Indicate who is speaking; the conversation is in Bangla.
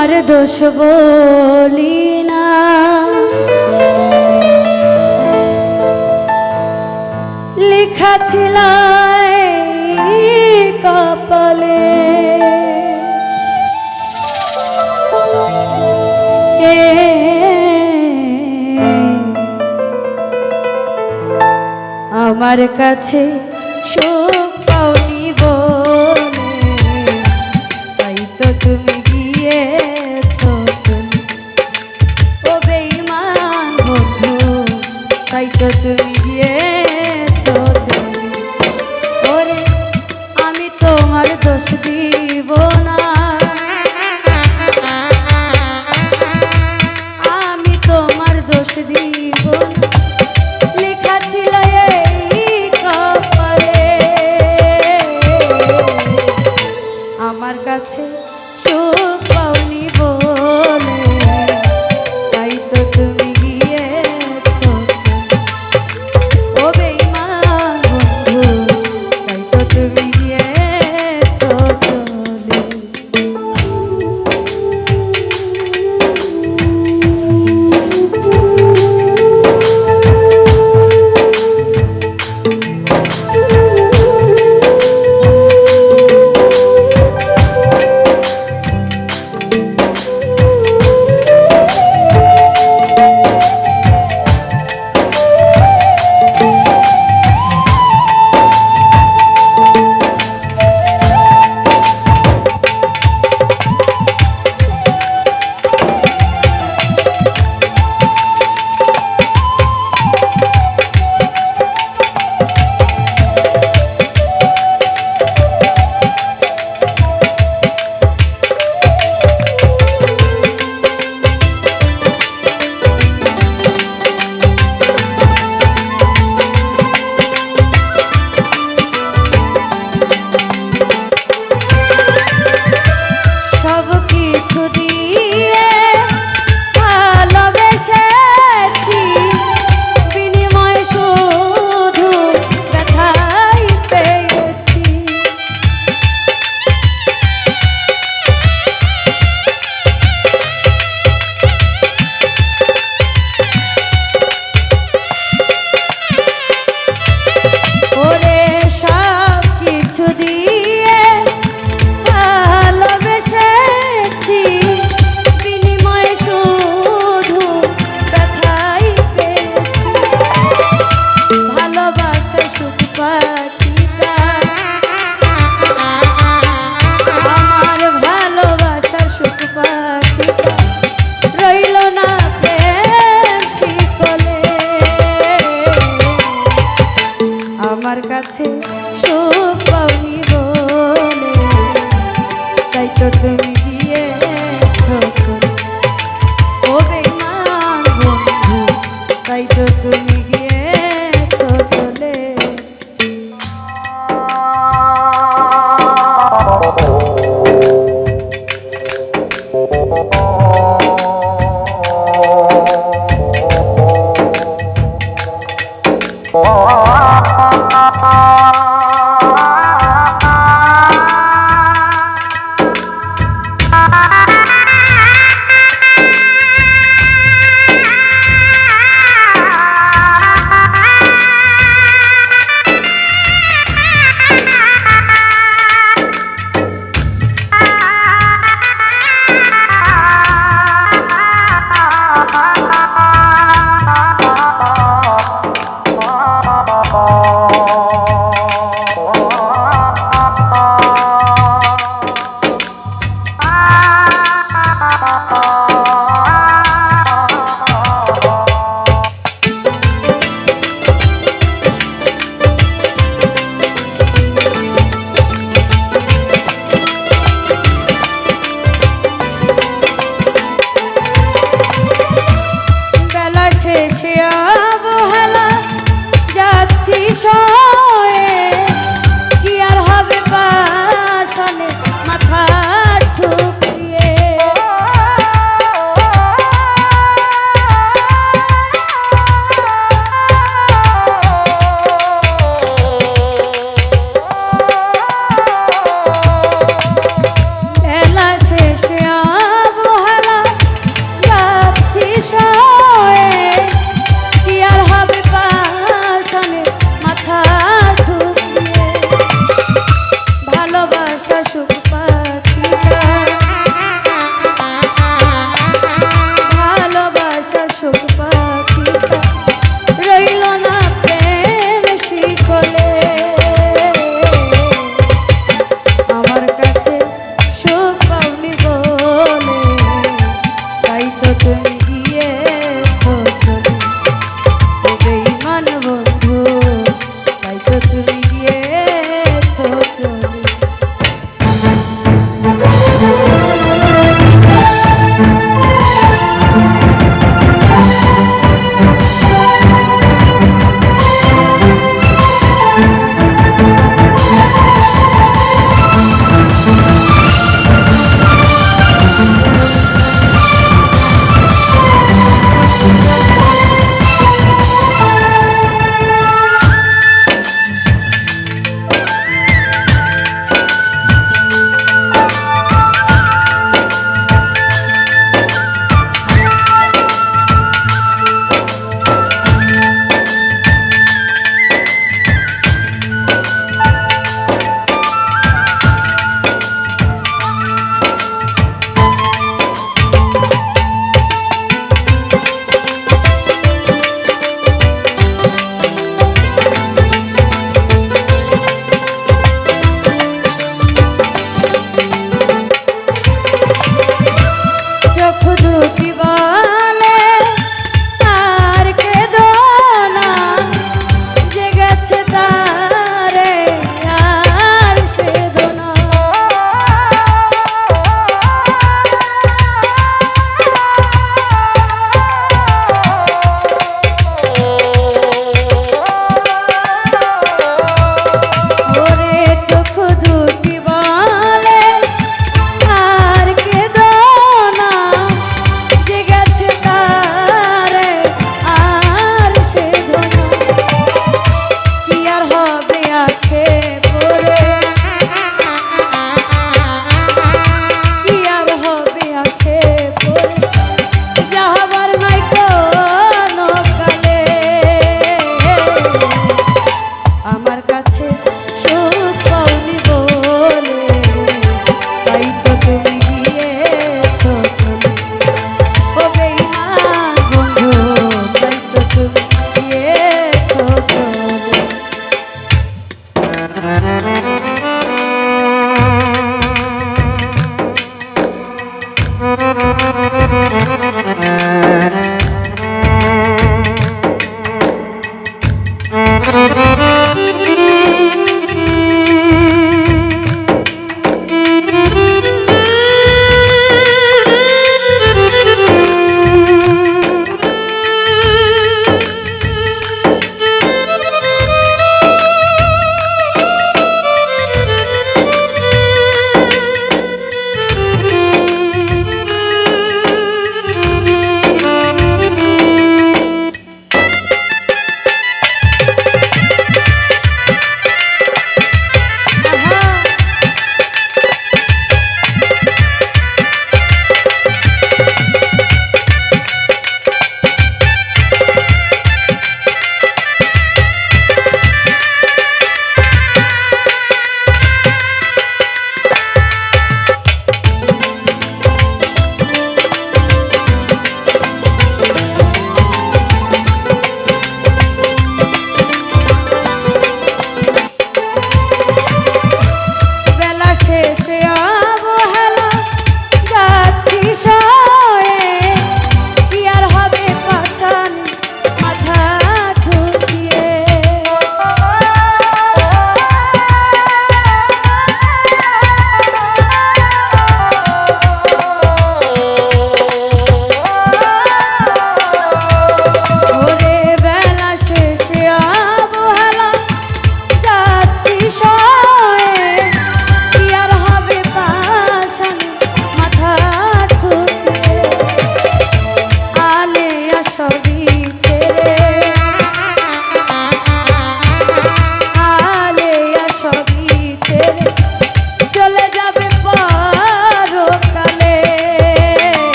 Speaker 1: তোমার দোষ বলি না। লেখা ছিল কপালে আমার কাছে সুখ পাওনি বলে। তো আমি তোমার দোষ দিব আমার কাছে সুখ পাওনি বলে তাই তো তুমি চলে। ও বন্ধু তাই তো তুমি